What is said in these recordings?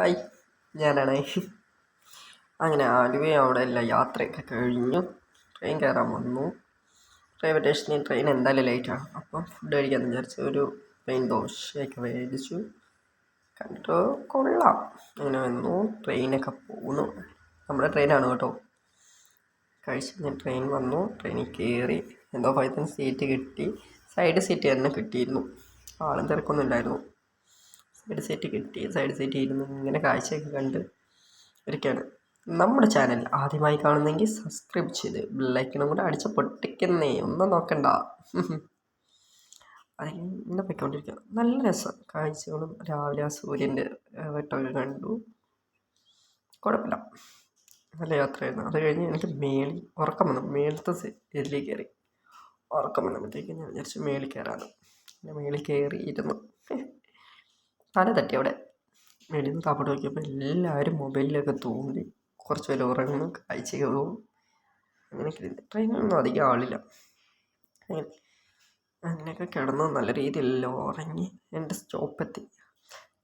Hi ഞാനാണ്. അങ്ങനെ ആലുവ അവിടെ എല്ലാം യാത്രയൊക്കെ കഴിഞ്ഞു. ട്രെയിൻ കയറാൻ വന്നു. റെയിൽവേ സ്റ്റേഷനിൽ ട്രെയിൻ എന്തായാലും ലേറ്റാണ് അപ്പം ഫുഡ് കഴിക്കാമെന്ന് വിചാരിച്ച് ഒരു പ്ലെയിൻ ദോശയൊക്കെ മേടിച്ചു. കണ്ടിട്ട് കൊള്ളാം. അങ്ങനെ വന്നു. ട്രെയിനൊക്കെ പോകുന്നു നമ്മുടെ ട്രെയിനാണ് കേട്ടോ. കഴിച്ച് ഞാൻ ട്രെയിൻ വന്നു. ട്രെയിനിൽ കയറി എന്തോ ഭയത്തിന് സീറ്റ് കിട്ടി. സൈഡ് സീറ്റ് തന്നെ കിട്ടിയിരുന്നു. ആളും തിരക്കൊന്നും ഇല്ലായിരുന്നു. സൈഡ് സീറ്റ് കിട്ടി സൈഡ് സീറ്റ് ഇരുന്ന് ഇങ്ങനെ കാഴ്ചയൊക്കെ കണ്ട് ഇരിക്കുകയാണ്. നമ്മുടെ ചാനൽ ആദ്യമായി കാണുന്നെങ്കിൽ സബ്സ്ക്രൈബ് ചെയ്ത് ബെല്ലൈക്കണം കൂടെ അടിച്ച് പൊട്ടിക്കുന്നേ ഒന്നും നോക്കണ്ട. അതിങ്ങനെ പൊയ്ക്കൊണ്ടിരിക്കുക നല്ല രസം. കാഴ്ചകളും രാവിലെ ആ സൂര്യന്റെ വെട്ടമൊക്കെ കണ്ടു. കുഴപ്പമില്ല. നല്ല യാത്രയായിരുന്നു. അത് കഴിഞ്ഞ് എനിക്ക് മേളിൽ ഉറക്കം വന്നു. മേളത്തെ ഇതിലേക്ക് കയറി. ഉറക്കം വന്നപ്പോഴത്തേക്ക് ഞാൻ വിചാരിച്ചു മേളിൽ കയറാമെന്ന് പിന്നെ മേളിൽ കയറി ഇരുന്നു തല തട്ടി അവിടെ. വെളിയിൽ നിന്ന് താപ്പോട്ട് നോക്കിയപ്പോൾ എല്ലാവരും മൊബൈലിലൊക്കെ തൂങ്ങി. കുറച്ച് പേര് ഉറങ്ങുന്നു കാഴ്ചയൊക്കെ പോകും അങ്ങനെയൊക്കെ ട്രെയിനൊന്നും അധികം ആളില്ല. അങ്ങനെ അങ്ങനെയൊക്കെ കിടന്നു നല്ല രീതിയിൽ ഉറങ്ങി എന്റെ സ്റ്റോപ്പെത്തി.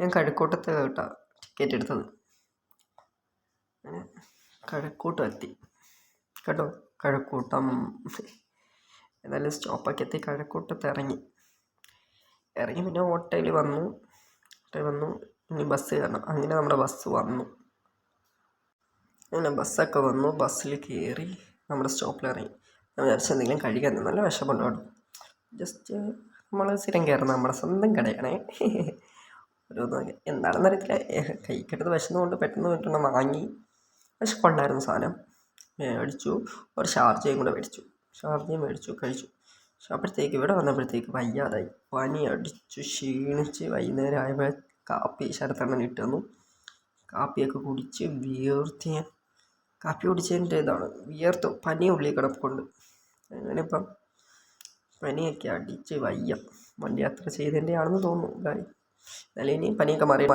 ഞാൻ കഴക്കൂട്ടത്ത് കേട്ടാ ടിക്കറ്റ് എടുത്തത്. അങ്ങനെ കഴക്കൂട്ടം എത്തി. കേട്ടോ കഴക്കൂട്ടം. എന്നാലും സ്റ്റോപ്പൊക്കെ എത്തി കഴക്കൂട്ടത്ത് ഇറങ്ങി ഇറങ്ങി പിന്നെ ഹോട്ടലിൽ വന്നു. വന്നു. ഇനി ബസ് കയറണം. അങ്ങനെ നമ്മുടെ ബസ് വന്നു. അങ്ങനെ ബസ്സൊക്കെ വന്നു. ബസ്സിൽ കയറി നമ്മുടെ സ്റ്റോപ്പിൽ ഇറങ്ങി. ഞാൻ എന്തെങ്കിലും കഴിക്കാൻ നല്ല കേട്ടോ ജസ്റ്റ് നമ്മൾ സ്ഥിരം കയറുന്ന നമ്മുടെ സ്വന്തം കടയാണേ. ഓരോന്ന് എന്താണെന്ന് അറിയത്തില്ല. കൈക്കെടുത്ത് വിശന്നുകൊണ്ട് പെട്ടെന്ന് പെട്ടെന്ന് വാങ്ങി. വിശപ്പുണ്ടായിരുന്നു സാധനം. മേടിച്ചു. ഒരു ഷാർജയും കൂടെ മേടിച്ചു. ഷാർജയും മേടിച്ചു. കഴിച്ചു. പക്ഷെ അപ്പോഴത്തേക്ക് ഇവിടെ വന്നപ്പോഴത്തേക്ക് വയ്യാതായി. പനി അടിച്ചു ക്ഷീണിച്ച് വൈകുന്നേരം ആയപ്പോൾ കാപ്പി ശരത്തണ്ണൻ ഇട്ട് തന്നു. കാപ്പിയൊക്കെ കുടിച്ച് വിയർത്ത് കാപ്പി കുടിച്ചതിന്റെ ഇതാണ്. വിയർത്തു. പനി ഉള്ളിൽ കിടപ്പുണ്ട്. അങ്ങനെ ഇപ്പം പനിയൊക്കെ അടിച്ച് വയ്യ. വണ്ടി യാത്ര ചെയ്തതിന്റെ ആണെന്ന് തോന്നുന്നു. എന്നാലും ഇനി പനിയൊക്കെ മാറി